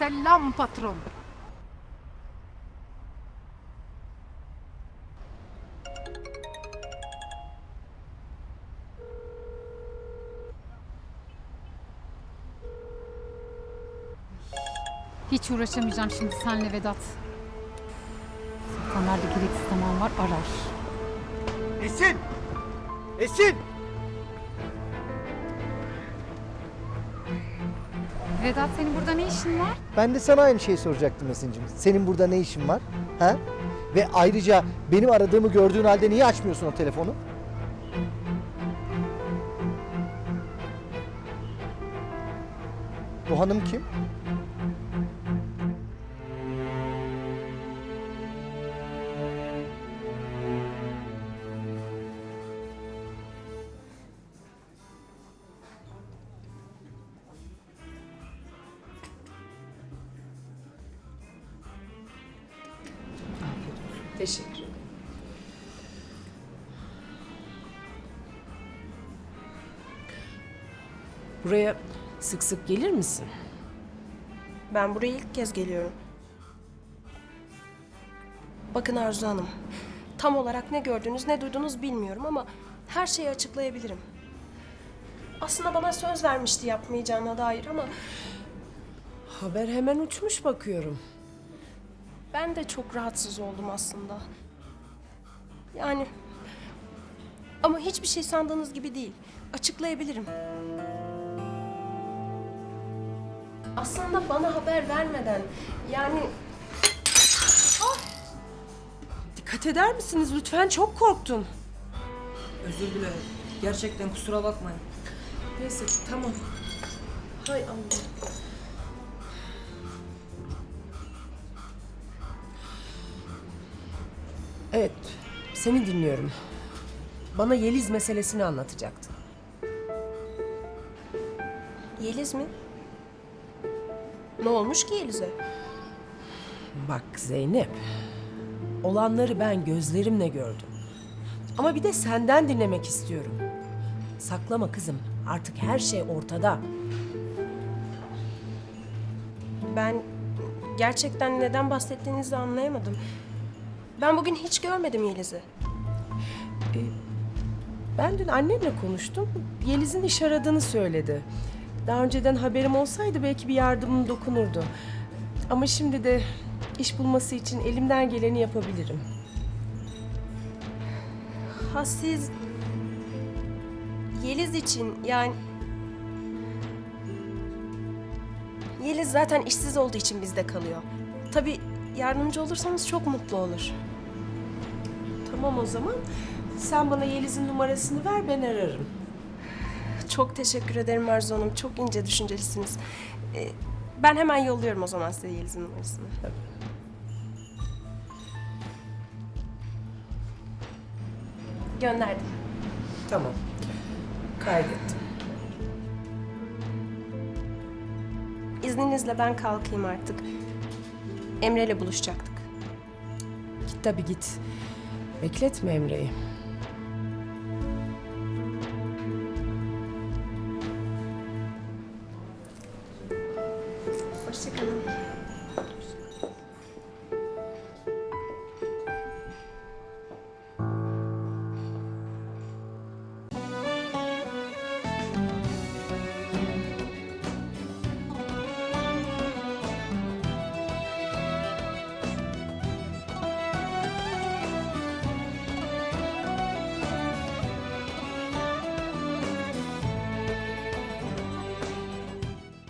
Selam patron. Hiç uğraşamayacağım şimdi senle Vedat. Zaten nerede gereksiz zaman var arar. Esin! Esin! Vedat senin burada ne işin var? Ben de sana aynı şeyi soracaktım Esin'cim. Senin burada ne işin var? Ha? Ve ayrıca benim aradığımı gördüğün halde niye açmıyorsun o telefonu? Bu hanım kim? Teşekkür ederim. Buraya sık sık gelir misin? Ben buraya ilk kez geliyorum. Bakın Arzu Hanım, tam olarak ne gördünüz ne duydunuz bilmiyorum ama her şeyi açıklayabilirim. Aslında bana söz vermişti yapmayacağına dair ama Haber hemen uçmuş bakıyorum. Ben de çok rahatsız oldum aslında. Yani ama hiçbir şey sandığınız gibi değil. Açıklayabilirim. Aslında bana haber vermeden yani Dikkat eder misiniz lütfen? Çok korktum. Özür dilerim. Gerçekten kusura bakmayın. Neyse tamam. Hay Allah. Evet, seni dinliyorum. Bana Yeliz meselesini anlatacaktın. Yeliz mi? Ne olmuş ki Yeliz'e? Bak Zeynep, olanları ben gözlerimle gördüm. Ama bir de senden dinlemek istiyorum. Saklama kızım, artık her şey ortada. Ben gerçekten neden bahsettiğinizi anlayamadım. Ben bugün hiç görmedim Yeliz'i. Ben dün annenle konuştum. Yeliz'in iş aradığını söyledi. Daha önceden haberim olsaydı belki bir yardımım dokunurdu. Ama şimdi de iş bulması için elimden geleni yapabilirim. Ha siz Yeliz için yani Yeliz zaten işsiz olduğu için bizde kalıyor. Tabii yardımcı olursanız çok mutlu olur. Tamam o zaman. Sen bana Yeliz'in numarasını ver ben ararım. Çok teşekkür ederim Arzu Hanım. Çok ince düşüncelisiniz. Ee, ben hemen yolluyorum o zaman size Yeliz'in numarasını. Gönderdim. Tamam. Kaydettim. İzninizle ben kalkayım artık. Emre'yle buluşacaktık. Git tabii git. Bekletme Emre'yi. Hoşçakalın.